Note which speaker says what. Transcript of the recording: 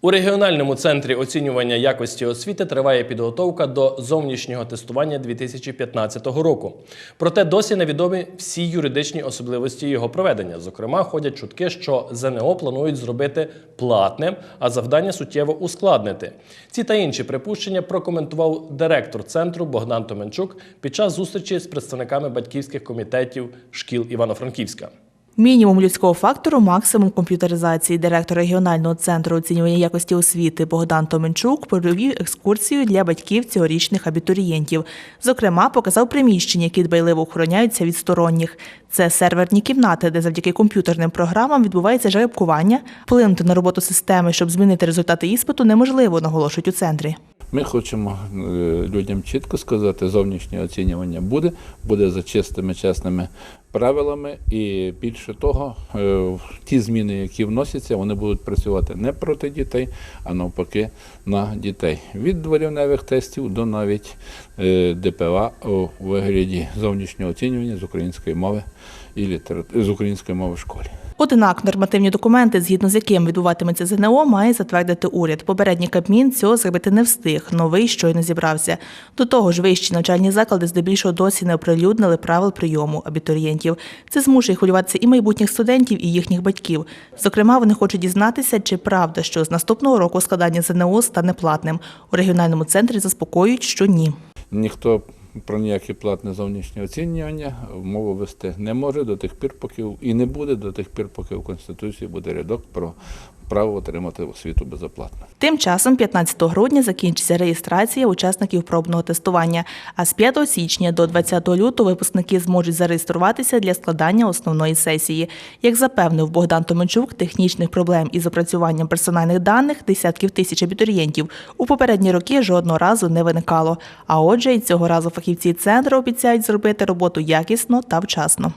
Speaker 1: У регіональному центрі оцінювання якості освіти триває підготовка до зовнішнього тестування 2015 року. Проте досі невідомі всі юридичні особливості його проведення. Зокрема, ходять чутки, що ЗНО планують зробити платним, а завдання суттєво ускладнити. Ці та інші припущення прокоментував директор центру Богдан Томенчук під час зустрічі з представниками батьківських комітетів шкіл Івано-Франківська.
Speaker 2: Мінімум людського фактору, максимум комп'ютеризації. Директор регіонального центру оцінювання якості освіти Богдан Томенчук провів екскурсію для батьків цьогорічних абітурієнтів. Зокрема, показав приміщення, які дбайливо охороняються від сторонніх. Це серверні кімнати, де завдяки комп'ютерним програмам відбувається жеребкування. Вплинути на роботу системи, щоб змінити результати іспиту, неможливо, наголошують у центрі.
Speaker 3: Ми хочемо е, людям чітко сказати, зовнішнє оцінювання буде, буде за чистими, чесними правилами, і більше того, е, ті зміни, які вносяться, вони будуть працювати не проти дітей, а навпаки на дітей. Від дворівневих тестів до навіть е, ДПА у вигляді зовнішнього оцінювання з української мови і літератури з української мови в школі.
Speaker 2: Однак нормативні документи, згідно з яким відбуватиметься ЗНО, має затвердити уряд. Попередній Кабмін цього зробити не встиг. Новий щойно зібрався. До того ж, вищі навчальні заклади здебільшого досі не оприлюднили правил прийому абітурієнтів. Це змушує хвилюватися і майбутніх студентів, і їхніх батьків. Зокрема, вони хочуть дізнатися, чи правда, що з наступного року складання ЗНО стане платним. У регіональному центрі заспокоюють, що ні.
Speaker 3: Ніхто про ніяке платне зовнішнє оцінювання мову вести не може до тих пір, поки і не буде до тих пір, поки в Конституції буде рядок про право отримати освіту безоплатно.
Speaker 2: Тим часом, 15 грудня, закінчиться реєстрація учасників пробного тестування. А з 5 січня до 20 лютого випускники зможуть зареєструватися для складання основної сесії. Як запевнив Богдан Томенчук, технічних проблем із опрацюванням персональних даних десятків тисяч абітурієнтів у попередні роки жодного разу не виникало. А отже, і цього разу фахівці центру обіцяють зробити роботу якісно та вчасно.